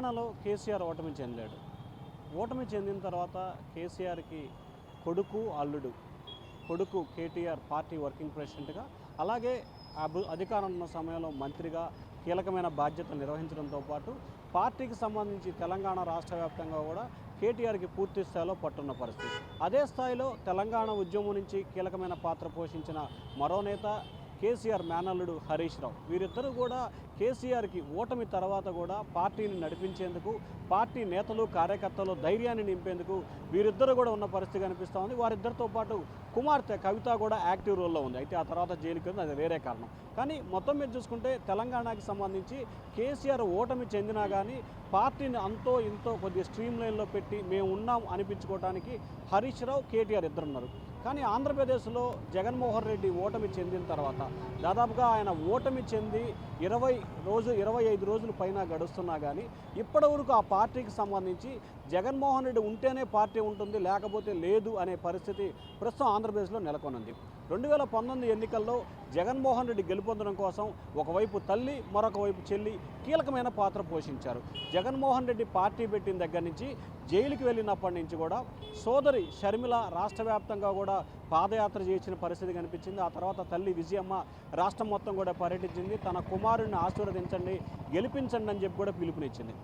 తెలంగాణలో కేసీఆర్ ఓటమి చెందాడు. ఓటమి చెందిన తర్వాత కేసీఆర్కి కొడుకు అల్లుడు కొడుకు కేటీఆర్ పార్టీ వర్కింగ్ ప్రెసిడెంట్గా అలాగే అభి అధికారం ఉన్న సమయంలో మంత్రిగా కీలకమైన బాధ్యతలు నిర్వహించడంతో పాటు పార్టీకి సంబంధించి తెలంగాణ రాష్ట్ర వ్యాప్తంగా కూడా కేటీఆర్కి పూర్తి స్థాయిలో పట్టున్న పరిస్థితి. అదే స్థాయిలో తెలంగాణ ఉద్యమం నుంచి కీలకమైన పాత్ర పోషించిన మరో నేత కేసీఆర్ మేనల్లుడు హరీష్ రావు. వీరిద్దరూ కూడా కేసీఆర్కి ఓటమి తర్వాత కూడా పార్టీని నడిపించేందుకు పార్టీ నేతలు కార్యకర్తలు ధైర్యాన్ని నింపేందుకు వీరిద్దరూ కూడా ఉన్న పరిస్థితి కనిపిస్తూ ఉంది. వారిద్దరితో పాటు కుమార్తె కవిత కూడా యాక్టివ్ రోల్లో ఉంది. అయితే ఆ తర్వాత జైలుకి ఉంది అది వేరే కారణం. కానీ మొత్తం మీద చూసుకుంటే తెలంగాణకి సంబంధించి కేసీఆర్ ఓటమి చెందినా కానీ పార్టీని అంతో ఇంతో కొద్దిగా స్ట్రీమ్ లైన్లో పెట్టి మేము ఉన్నాం అనిపించుకోవడానికి హరీష్ రావు కేటీఆర్ ఇద్దరున్నారు. కానీ ఆంధ్రప్రదేశ్లో జగన్మోహన్ రెడ్డి ఓటమి చెందిన తర్వాత దాదాపుగా ఆయన ఓటమి చెంది ఇరవై రోజు ఇరవై ఐదు రోజులు పైన గడుస్తున్నా కానీ ఇప్పటివరకు ఆ పార్టీకి సంబంధించి జగన్మోహన్ రెడ్డి ఉంటేనే పార్టీ ఉంటుంది లేకపోతే లేదు అనే పరిస్థితి ప్రస్తుతం ఆంధ్రప్రదేశ్లో నెలకొనుంది. రెండు వేల పంతొమ్మిది ఎన్నికల్లో జగన్మోహన్ రెడ్డి గెలుపొందడం కోసం ఒకవైపు తల్లి మరొక వైపు చెల్లి కీలకమైన పాత్ర పోషించారు. జగన్మోహన్ రెడ్డి పార్టీ పెట్టిన దగ్గర నుంచి జైలుకి వెళ్ళినప్పటి నుంచి కూడా సోదరి షర్మిల రాష్ట్ర వ్యాప్తంగా కూడా పాదయాత్ర చేసిన పరిస్థితి కనిపించింది. ఆ తర్వాత తల్లి విజయమ్మ రాష్ట్రం మొత్తం కూడా పర్యటించింది. తన కుమారుడిని ఆశీర్వదించండి గెలిపించండి అని చెప్పి కూడా పిలుపునిచ్చింది.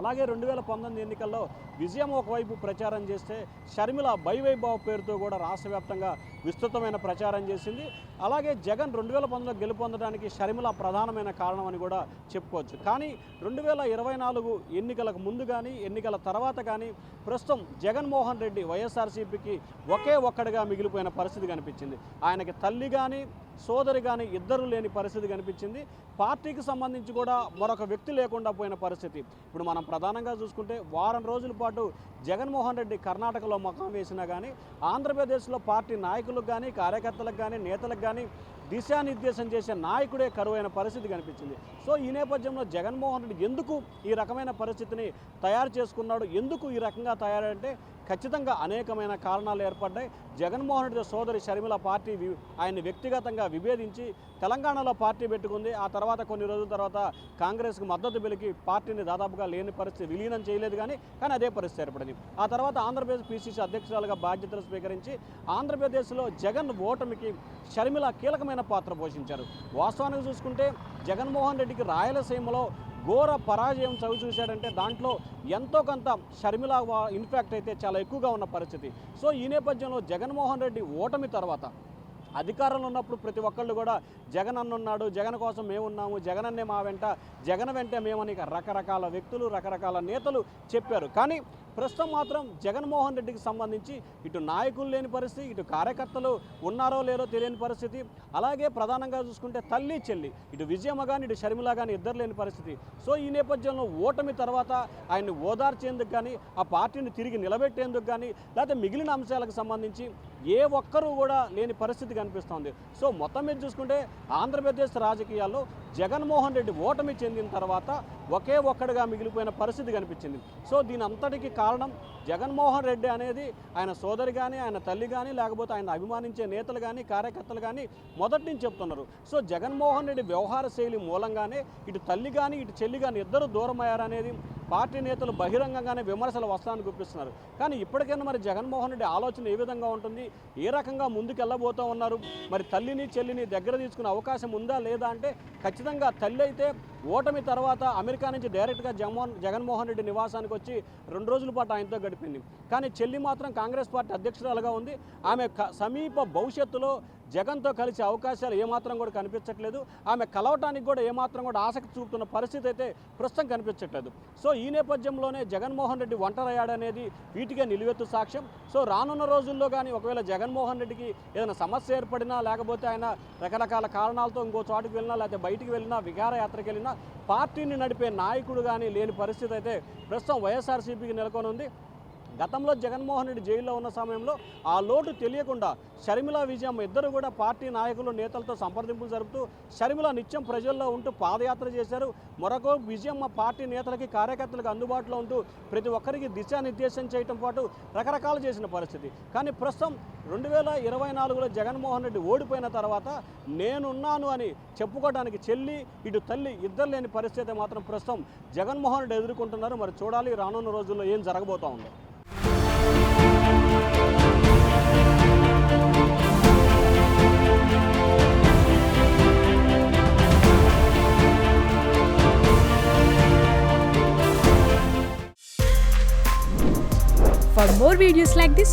అలాగే రెండు వేల పంతొమ్మిది ఎన్నికల్లో విజయం ఒకవైపు ప్రచారం చేస్తే షర్మిల బైవైభావ పేరుతో కూడా రాష్ట్ర వ్యాప్తంగా విస్తృతమైన ప్రచారం చేసింది. అలాగే జగన్ రెండు వేల పంతొమ్మిదిలో గెలుపొందడానికి షర్మిల ప్రధానమైన కారణం అని కూడా చెప్పుకోవచ్చు. కానీ రెండు వేల ఇరవై నాలుగు ఎన్నికలకు ముందు కానీ ఎన్నికల తర్వాత కానీ ప్రస్తుతం జగన్మోహన్ రెడ్డి వైఎస్ఆర్సీపీకి ఒకే ఒక్కడిగా మిగిలిపోయిన పరిస్థితి కనిపించింది. ఆయనకి తల్లి కానీ సోదరి కానీ ఇద్దరు లేని పరిస్థితి కనిపించింది. పార్టీకి సంబంధించి కూడా మరొక వ్యక్తి లేకుండా పోయిన పరిస్థితి. ఇప్పుడు మనం ప్రధానంగా చూసుకుంటే వారం రోజుల పాటు జగన్మోహన్ రెడ్డి కర్ణాటకలో మకం వేసినా కానీ ఆంధ్రప్రదేశ్లో పార్టీ నాయకులకు కానీ కార్యకర్తలకు కానీ నేతలకు కానీ దిశానిర్దేశం చేసే నాయకుడే కరువైన పరిస్థితి కనిపించింది. సో ఈ నేపథ్యంలో జగన్మోహన్ రెడ్డి ఎందుకు ఈ రకమైన పరిస్థితిని తయారు చేసుకున్నాడు? ఎందుకు ఈ రకంగా తయారంటే ఖచ్చితంగా అనేకమైన కారణాలు ఏర్పడ్డాయి. జగన్మోహన్ రెడ్డి సోదరి షర్మిల పార్టీ ఆయన ఆయన్ని వ్యక్తిగతంగా విభేదించి తెలంగాణలో పార్టీ పెట్టుకుంది. ఆ తర్వాత కొన్ని రోజుల తర్వాత కాంగ్రెస్కి మద్దతు పెలికి పార్టీని దాదాపుగా లేని పరిస్థితి విలీనం చేయలేదు కానీ కానీ అదే పరిస్థితి ఏర్పడింది. ఆ తర్వాత ఆంధ్రప్రదేశ్ పిసిసి అధ్యక్షురాలుగా బాధ్యతలు స్వీకరించి ఆంధ్రప్రదేశ్లో జగన్ ఓటమికి షర్మిల కీలకమైన పాత్ర పోషించారు. వాస్తవానికి చూసుకుంటే జగన్మోహన్ రెడ్డికి రాయలసీమలో ఘోర పరాజయం చవి చూశాడంటే దాంట్లో ఎంతో కొంత షర్మిల ఇన్ఫాక్ట్ అయితే చాలా ఎక్కువగా ఉన్న పరిస్థితి. సో ఈ నేపథ్యంలో జగన్మోహన్ రెడ్డి ఓటమి తర్వాత అధికారంలో ఉన్నప్పుడు ప్రతి ఒక్కళ్ళు కూడా జగన్ అన్న ఉన్నాడు జగన్ కోసం మేము ఉన్నాము జగన్ అన్నే మా వెంట జగన్ వెంటే మేమని రకరకాల వ్యక్తులు రకరకాల నేతలు చెప్పారు. కానీ ప్రస్తుతం మాత్రం జగన్మోహన్ రెడ్డికి సంబంధించి ఇటు నాయకులు లేని పరిస్థితి ఇటు కార్యకర్తలు ఉన్నారో లేరో తెలియని పరిస్థితి అలాగే ప్రధానంగా చూసుకుంటే తల్లి చెల్లి ఇటు విజయమ్మ కానీ ఇటు షర్మిల కానీ ఇద్దరు లేని పరిస్థితి. సో ఈ నేపథ్యంలో ఓటమి తర్వాత ఆయన్ని ఓదార్చేందుకు కానీ ఆ పార్టీని తిరిగి నిలబెట్టేందుకు కానీ లేకపోతే మిగిలిన అంశాలకు సంబంధించి ఏ ఒక్కరూ కూడా లేని పరిస్థితి కనిపిస్తోంది. సో మొత్తం మీద చూసుకుంటే ఆంధ్రప్రదేశ్ రాజకీయాల్లో జగన్మోహన్ రెడ్డి ఓటమి చెందిన తర్వాత ఒకే ఒక్కడిగా మిగిలిపోయిన పరిస్థితి కనిపించింది. సో దీని అంతటికి కారణం జగన్మోహన్ రెడ్డి అనేది ఆయన సోదరి కానీ ఆయన తల్లి కానీ లేకపోతే ఆయన అభిమానించే నేతలు కానీ కార్యకర్తలు కానీ మొదటి నుంచి చెప్తున్నారు. సో జగన్మోహన్ రెడ్డి వ్యవహార శైలి మూలంగానే ఇటు తల్లి కానీ ఇటు చెల్లి కానీ ఇద్దరు దూరం అయ్యారనేది పార్టీ నేతలు బహిరంగంగానే విమర్శలు వస్తానని గుప్పిస్తున్నారు. కానీ ఇప్పటికైనా మరి జగన్మోహన్ రెడ్డి ఆలోచన ఏ విధంగా ఉంటుంది? ఏ రకంగా ముందుకు వెళ్ళబోతూ ఉన్నారు? మరి తల్లిని చెల్లిని దగ్గర తీసుకునే అవకాశం ఉందా లేదా అంటే ఖచ్చితంగా ఖచ్చితంగా తల్లి అయితే ఓటమి తర్వాత అమెరికా నుంచి డైరెక్ట్గా జగన్మోహన్ జగన్మోహన్ రెడ్డి నివాసానికి వచ్చి రెండు రోజుల పాటు ఆయనతో గడిపింది. కానీ చెల్లి మాత్రం కాంగ్రెస్ పార్టీ అధ్యక్షురాలుగా ఉంది. ఆమె సమీప భవిష్యత్తులో జగన్తో కలిసే అవకాశాలు ఏమాత్రం కూడా కనిపించట్లేదు. ఆమె కలవటానికి కూడా ఏమాత్రం కూడా ఆసక్తి చూపుతున్న పరిస్థితి అయితే ప్రస్తుతం కనిపించట్లేదు. సో ఈ నేపథ్యంలోనే జగన్మోహన్ రెడ్డి ఒంటరయ్యాడనేది వీటికే నిలువెత్తు సాక్ష్యం. సో రానున్న రోజుల్లో కానీ ఒకవేళ జగన్మోహన్ రెడ్డికి ఏదైనా సమస్య ఏర్పడినా లేకపోతే ఆయన రకరకాల కారణాలతో ఇంకో చోటుకి వెళ్ళినా లేకపోతే బయటికి వెళ్ళినా విహారయాత్రకు వెళ్ళినా పార్టీని నడిపే నాయకుడు కానీ లేని పరిస్థితి అయితే ప్రస్తుతం వైఎస్ఆర్సీపీకి నెలకొని ఉంది గతంలో జగన్మోహన్ రెడ్డి జైల్లో ఉన్న సమయంలో ఆ లోటు తెలియకుండా షర్మిల విజయమ్మ ఇద్దరు కూడా పార్టీ నాయకులు నేతలతో సంప్రదింపులు జరుపుతూ షర్మిల నిత్యం ప్రజల్లో ఉంటూ పాదయాత్ర చేశారు. మరొక విజయమ్మ పార్టీ నేతలకి కార్యకర్తలకు అందుబాటులో ఉంటూ ప్రతి ఒక్కరికి దిశానిర్దేశం చేయటం పాటు రకరకాలు చేసిన పరిస్థితి. కానీ ప్రస్తుతం రెండు వేల ఇరవై నాలుగులో జగన్మోహన్ రెడ్డి ఓడిపోయిన తర్వాత నేనున్నాను అని చెప్పుకోవడానికి చెల్లి ఇటు తల్లి ఇద్దరు లేని పరిస్థితి మాత్రం ప్రస్తుతం జగన్మోహన్ రెడ్డి ఎదుర్కొంటున్నారు. మరి చూడాలి రానున్న రోజుల్లో ఏం జరగబోతా ఉందో. For more videos like this,